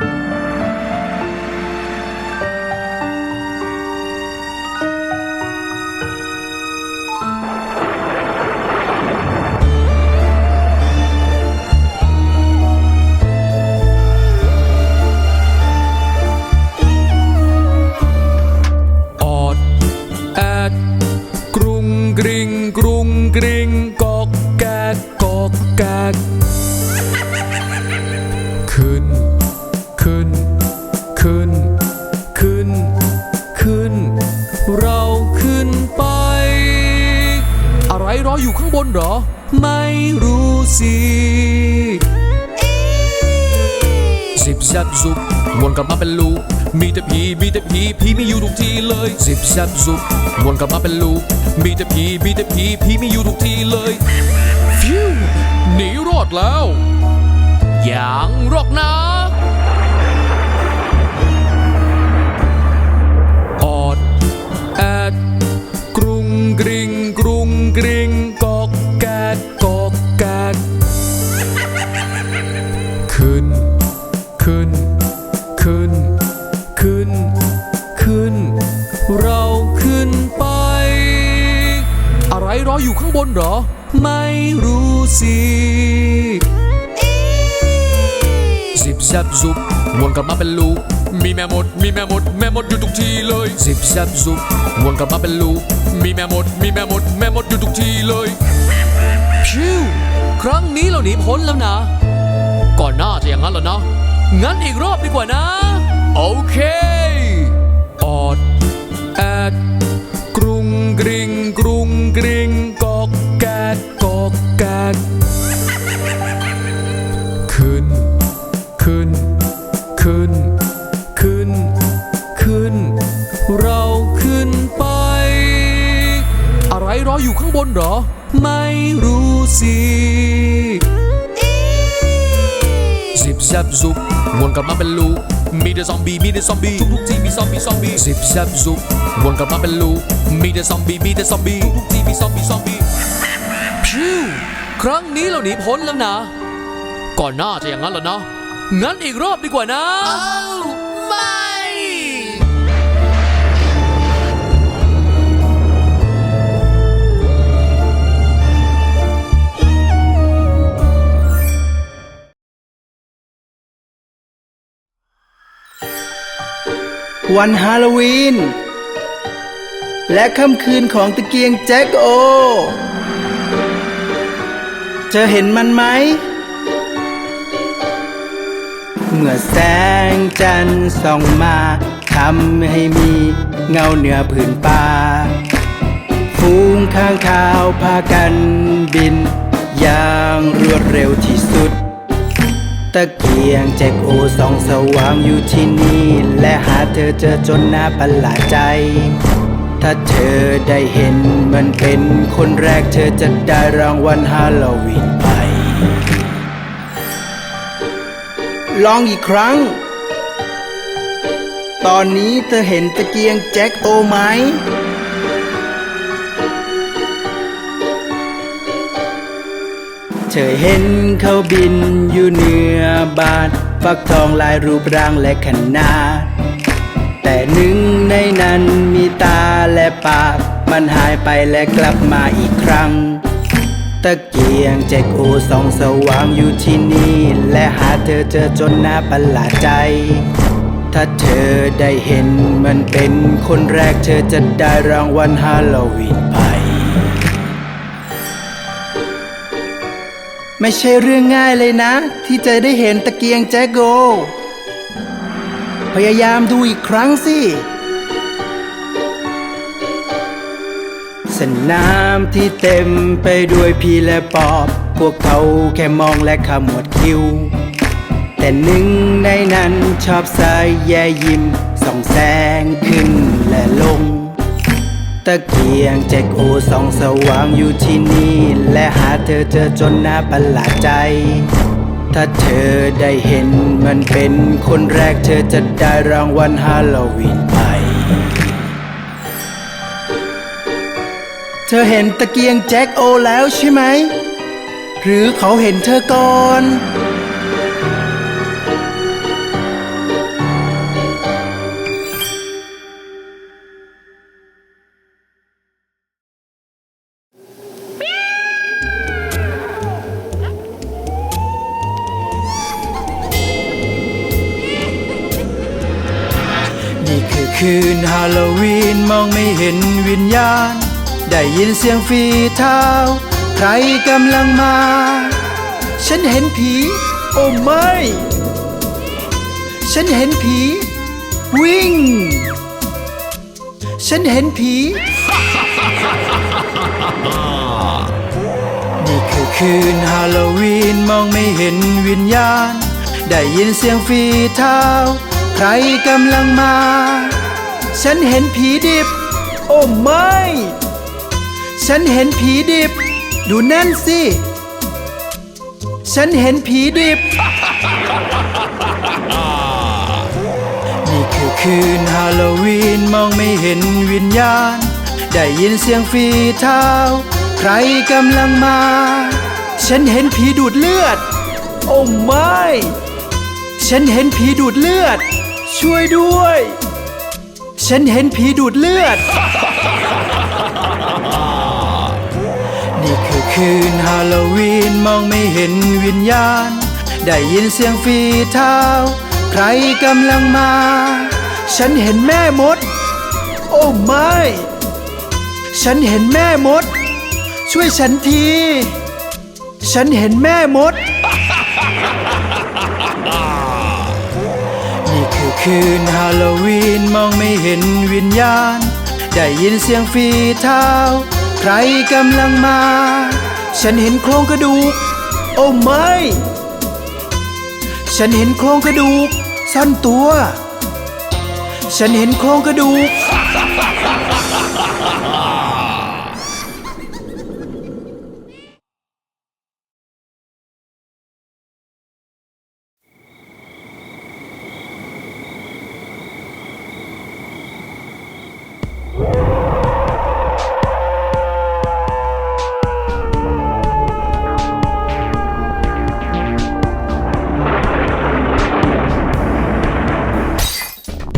อ อะไรรออยู่ข้างบนเหรอ ไม่รู้สิสิบแซบซุบวนกลับมาเป็นลูกมีแต่ผีมีแต่ผีผีไม่อยู่ทุกทีเลยสิบแซบซุบวนกลับมาเป็นลูกมีแต่ผีมีแต่ผีผีไม่อยู่ทุกทีเลยฟิวหนีรอดแล้วอย่างรอกนะ ซบซุบวนกลับมาเป็นลูก มีแม่มด มีแม่มด แม่มดอยู่ทุกทีเลยสิบแซบซุบวนกลับมาเป็นลูก มีแม่มด มีแม่มด แม่มดอยู่ทุกทีเลยพิวครั้งนี้เราหนีพ้นแล้วนะ ก่อนหน้าจะอย่างนั้นเหรอนะ งั้นอีกรอบดีกว่านะ โอเคออดแอด อะไรรออยู่ข้างบนเหรอ ไม่รู้สิสิบแซบซุบวนกลับมาเป็นลูก มีแต่ซอมบี้มีแต่ซอมบี้ทุกๆทีมีซอมบี้ซอมบี้สิบแซบซุบวนกลับมาเป็นลูก มีแต่ซอมบี้มีแต่ซอมบี้ทุกๆทีมีซอมบี้ซอมบี้พิวครั้งนี้เราหนีพ้นแล้วนะ ก่อนหน้าจะอย่างนั้นเหรอนะ งั้นอีกรอบดีกว่านะไม่ วันฮาโลวีน และค่ำคืนของตะเกียงแจ็คโอ เธอเห็นมันไหม เมื่อแสงจันทร์ส่องมาทำให้มีเงาเหนือผืนป่าฟูงข้างข่าวพากันบิน อย่างรวดเร็วที่สุด ตะเกียงแจกโอสองสว่างอยู่ที่นี่ และหาเธอเจอจนน่าประหลาดใจ ถ้าเธอได้เห็นมันเป็นคนแรกเธอจะได้รางวัลฮาโลวีนไป ลองอีกครั้ง ตอนนี้เธอเห็นตะเกียงแจ็คโอไหม เธอเห็นเขาบินอยู่เหนือบานฟักทองลายรูปร่างและขนาด แต่หนึ่งในนั้นมีตาและปาก มันหายไปและกลับมาอีกครั้ง ตะเกียงแจกโอสองสว่างอยู่ที่นี่ และหาเธอเจอจนน่าประหลาดใจ ถ้าเธอได้เห็นมันเป็นคนแรกเธอจะได้รางวัลฮาโลวีนไป ไม่ใช่เรื่องง่ายเลยนะ ที่จะได้เห็นตะเกียงแจ็คโก พยายามดูอีกครั้งสิ สนามที่เต็มไปด้วยพีและปอบ พวกเขาแค่มองและขมวดคิ้ว แต่หนึ่งในนั้นชอบสายแย่ยิ้มส่องแสงขึ้นและลง ตะเกียงแจกโอส่องสว่างอยู่ที่นี่ และหาเธอเจอจนน่าประหลาดใจ ถ้าเธอได้เห็นมันเป็นคนแรกเธอจะได้รางวัลฮาโลวีนไป เธอเห็นตะเกียงแจ็คโอแล้วใช่ไหม หรือเขาเห็นเธอก่อน ได้ยินเสียงฝีเท้า ใครกำลังมา ฉันเห็นผี โอ้ไม่ ฉันเห็นผี วิ่ง ฉันเห็นผี นี่คือคืนฮาโลวีนมองไม่เห็นวิญญาณ ได้ยินเสียงฝีเท้า ใครกำลังมา ฉันเห็นผีดิบ โอ้ไม่ ฉันเห็นผีดิบ ดูนั่นสิ ฉันเห็นผีดิบ นี่คือคืนฮาโลวีนมองไม่เห็นวิญญาณ ได้ยินเสียงฝีเท้า ใครกำลังมา ฉันเห็นผีดูดเลือด โอ้ไม่ ฉันเห็นผีดูดเลือด ช่วยด้วย ฉันเห็นผีดูดเลือด คือคืนฮาโลวีนมองไม่เห็นวิญญาณ ได้ยินเสียงฝีเท้า ใครกำลังมา ฉันเห็นแม่มด โอ้ไม่ ฉันเห็นแม่มด ช่วยฉันที ฉันเห็นแม่มด นี่คือคืนฮาโลวีนมองไม่เห็นวิญญาณ ได้ยินเสียงฝีเท้า ใครกำลังมา ฉันเห็นโครงกระดูก โอ้ไม่ ฉันเห็นโครงกระดูก ซ่อนตัว ฉันเห็นโครงกระดูก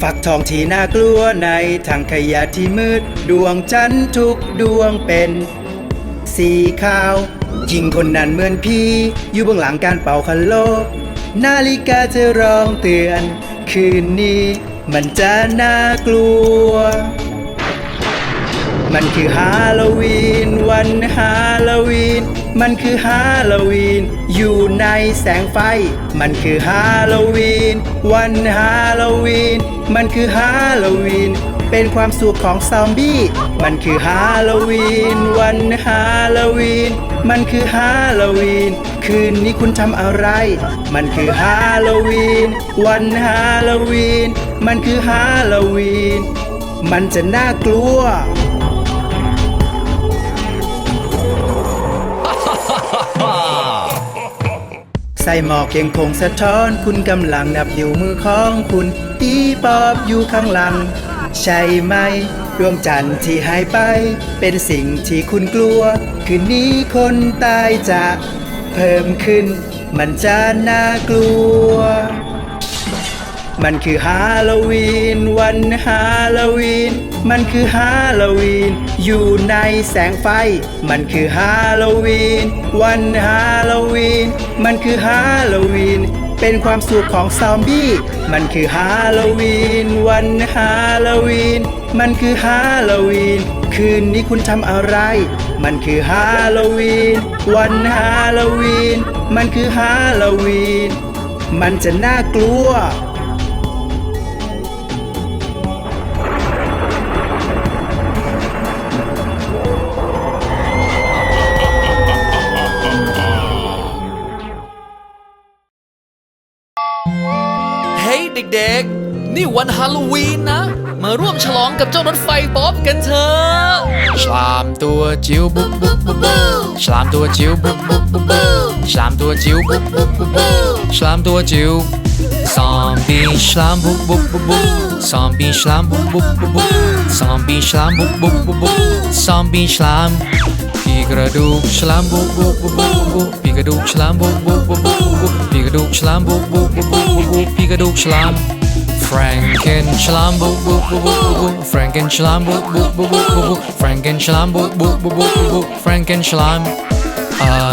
ฝักทองที่น่ากลัวในถังขยะที่มืด ดวงจันทร์ทุกดวงเป็น สีขาวหญิงคนนั้นเหมือนพี่ อยู่เบื้องหลังการเป่าคันโลก นาฬิกาจะร้องเตือน คืนนี้มันจะน่ากลัว มันคือฮาโลวีน วันฮาโลวีน มันคือฮาโลวีน อยู่ในแสงไฟ มันคือฮาโลวีน วันฮาโลวีน มันคือฮาโลวีน เป็นความสุขของซอมบี้ มันคือฮาโลวีน วันฮาโลวีน มันคือฮาโลวีน คืนนี้คุณทำอะไร มันคือฮาโลวีน วันฮาโลวีน มันคือฮาโลวีน มันจะน่ากลัว ส่หมอกยังคงสะท้อน คุณกำลังนับอยู่มือของคุณตีปอบอยู่ข้างหลัง ใช่ไหมดวงจันทร์ที่หายไป เป็นสิ่งที่คุณกลัว คืนนี้คนตายจะเพิ่มขึ้น มันจะน่ากลัว มันคือฮาโลวีน วันฮาโลวีน มันคือฮาโลวีน อยู่ในแสงไฟ มันคือฮาโลวีน วันฮาโลวีน มันคือฮาโลวีน เป็นความสุขของซอมบี้ มันคือฮาโลวีน วันฮาโลวีน มันคือฮาโลวีน คืนนี้คุณทำอะไร มันคือฮาโลวีน วันฮาโลวีน มันคือฮาโลวีน มันจะน่ากลัว เด็กๆ นี่วันฮาโลวีนนะ มาร่วมฉลองกับเจ้ารถไฟป๊อปกันเถอะฉลามตัวจิ๋วบุ๊บบุ๊บบุ๊บฉลามตัวจิ๋วบุ๊บบุ๊บบุ๊บฉลามตัวจิ๋วบุ๊บบุ๊บบุ๊บฉลามตัวจิ๋วซอมบี้ฉลามบุ๊บบุ๊บบุ๊บซอมบี้ฉลามบุ๊บบุ๊บบุ๊บซอมบี้ฉลามบุบบุ๊บบุ๊บบุ๊บซอมบี้ฉลาม ผีกระดูกฉลามบุ๊บบุ๊บบุ๊บบุ๊บบุ๊บผีกระดูกฉลามบุ๊บบุ๊บบุ๊บบุ๊บบุ๊บผีกระดูกฉลามบุ๊บบุ๊บบุ๊บบุ๊บบุ๊บผีกระดูกฉลาม Franken Schlam bu bu bu bu bu bu Franken Schlam bu bu bu bu bu bu Franken Schlam bu bu bu bu bu bu Franken Schlam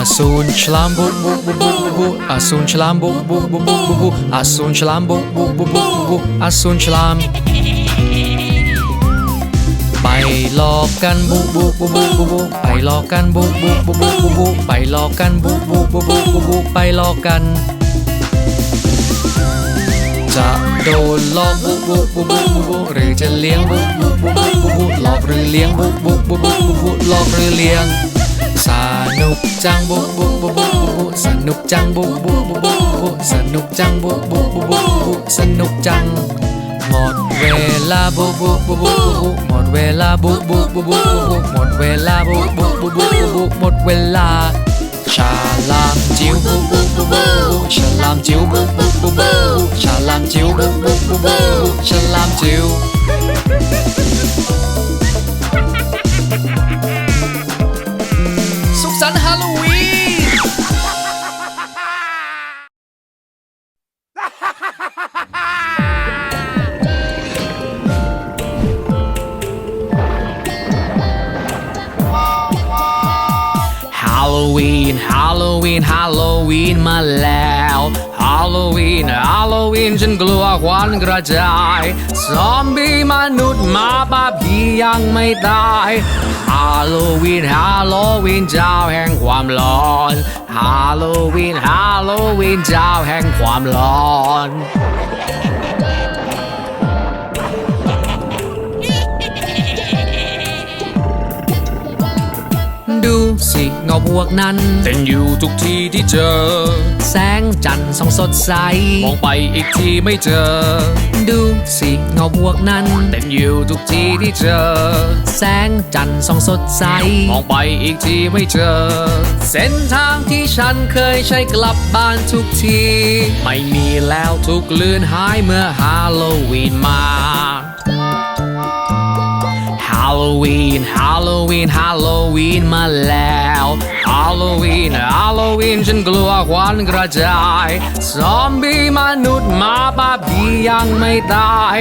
Asun Schlam bu bu bu bu bu bu Asun Schlam bu bu bu bu bu bu Asun Schlam bu bu bu bu bu bu Asun Schlam ไปหลอกกันบุบุบุบุบุบุไปหลอกกันบุบุบุบุบุบุไปหลอกกันบุบุบุบุบุบุไปหลอกกัน จะโดนหลอกบุบุบุบุบุบุหรือจะเลี้ยงบุบุบุบุบุบุหลอกหรือเลี้ยงบุบุบุบุบุบุหลอกหรือเลี้ยงสนุกจังบุบุบุบุบุบุสนุกจังบุบุบุบุบุสนุกจังบุบุบุบุบุสนุกจังหมดเวลาบุบุบุบุบุ เวลาบุบุบุบุบุหมดเวลาบุบุบุบุบุหมดเวลาฉลามจิ๋วบุบุบุบุฉลามจิ๋วบุบุบุบุฉลามจิ๋วบุบุบุบุฉลามจิ๋ว โลวีนฮาโลวีนมาแล้วฮาโลวีนฮาโลวีนฉันกลัวควันกระจาย ซอมบี้มนุษย์หมาป้าผียังไม่ตายฮาโลวีนฮาโลวีนเจ้าแห่งความร้อนฮาโลวีนฮาโลวีนเจ้าแห่งความร้อน สิเงาพวกนั้นเต้นอยู่ทุกที่ที่เจอ แสงจันทร์ส่องสดใส มองไปอีกทีไม่เจอ ดูสิเงาพวกนั้นเต้นอยู่ทุกที่ที่เจอ แสงจันทร์ส่องสดใส มองไปอีกทีไม่เจอ เส้นทางที่ฉันเคยใช้กลับบ้านทุกที ไม่มีแล้วทุกลือนหายเมื่อฮาโลวีนมา ฮาโลวีนฮาโลวีนฮาโลวีนมาแล้วฮาโลวีนฮาโลวีนฉันกลัวควันกระจาย ซอมบี้มนุษย์หมาป้าผียังไม่ตาย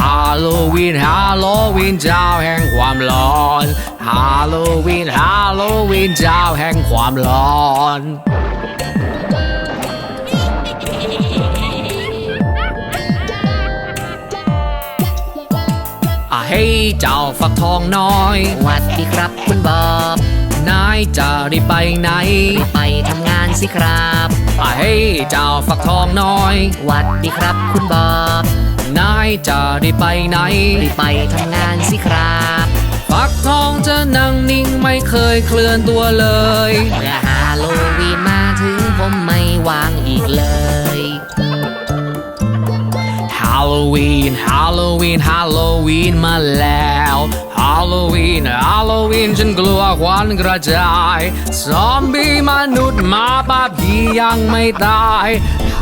ฮาโลวีนฮาโลวีนเจ้าแห่งความร้อนฮาโลวีนฮาโลวีนเจ้าแห่งความร้อน เฮ้ยเจ้าฝักทองน้อยหวัดดีครับคุณบอบนายจะได้ไปไหน รีบไปทำงานสิครับอะเฮ้ยเจ้าฝักทองน้อยหวัดดีครับคุณบอบนายจะได้ไปไหน รีบไปทำงานสิครับฝักทองจะนั่งนิ่งไม่เคยเคลื่อนตัวเลย เมื่อฮาโลวีนมาถึงผมไม่วางอีกเลย ฮาโลวีนฮาโลวีนฮาโลวีนมาแล้วฮาโลวีนฮาโลวีนฉันกลัวควันกระจาย ซอมบี้มนุษย์หมาป้าผียังไม่ตาย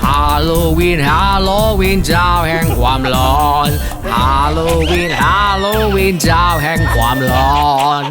ฮาโลวีนฮาโลวีนเจ้าแห่งความร้อนฮาโลวีนฮาโลวีนเจ้าแห่งความร้อน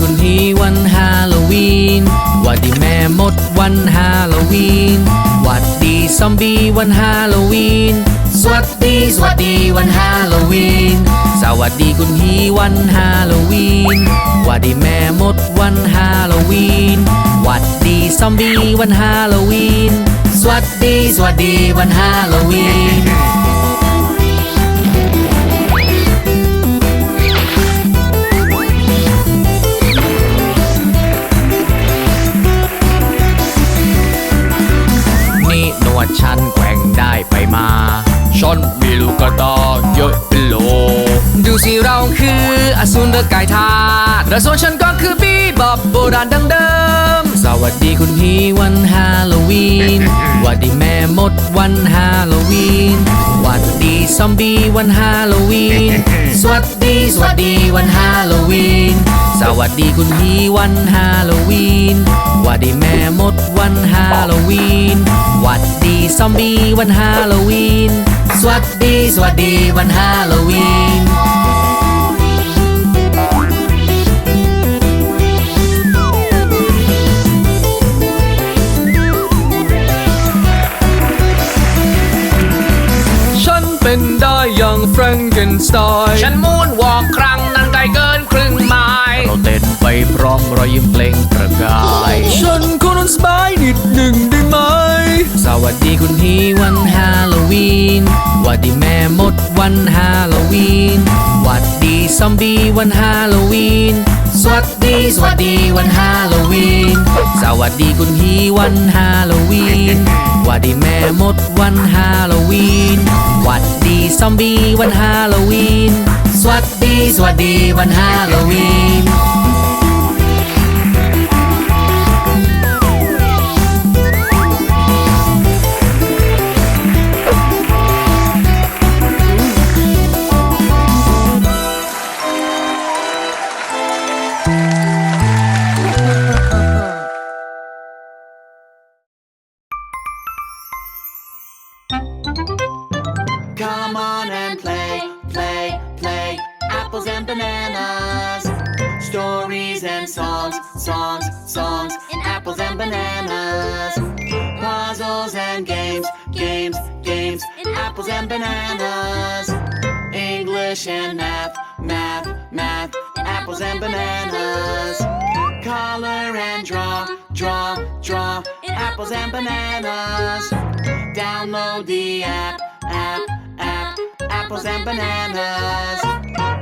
คุณพี่วันฮาโลวีน วัดดีแม่มดวันฮาโลวีน วัดดีซอมบี้วันฮาโลวีน สวัสดีสวัสดีวันฮาโลวีน สวัสดีคุณพี่วันฮาโลวีน วัดดีแม่มดวันฮาโลวีน วัดดีซอมบี้วันฮาโลวีน สวัสดีสวัสดีวันฮาโลวีน และส่วนฉันก็คือบีบอบโบราณดังเดิม สวัสดีคุณพี่วันฮาโลวีนหวัดดีแม่มดวันฮาโลวีนหวัดดีซอมบี้วันฮาโลวีน สวัสดีสวัสดีวันฮาโลวีน สวัสดีคุณพี่วันฮาโลวีนหวัดดีแม่มดวันฮาโลวีนหวัดดีซอมบี้วันฮาโลวีน สวัสดีสวัสดีวันฮาโลวีน แฟรงเกนสไตน์ฉันมูนวอล์กครั้งนั้นไกลเกินครึ่งไมล์เราเต้นไปพร้อมรอยยิ้มเปล่งประกาย ฉันขอนอนสบาย วัสดีคุณพี่วันฮาโลวีนวัดดีแม่มดวันฮาโลวีนวัดดีซอมบี้วันฮาโลวีน สวัสดีสวัสดีวันฮาโลวีน สวัสดีคุณพี่วันฮาโลวีนวัดดีแม่มดวันฮาโลวีนวัดดีซอมบี้วันฮาโลวีน สวัสดีสวัสดีวันฮาโลวีน apples and bananas. English and math, math, math. Apples and bananas. Color and draw, draw, draw. Apples and bananas. Download the app, app, app, apples and bananas.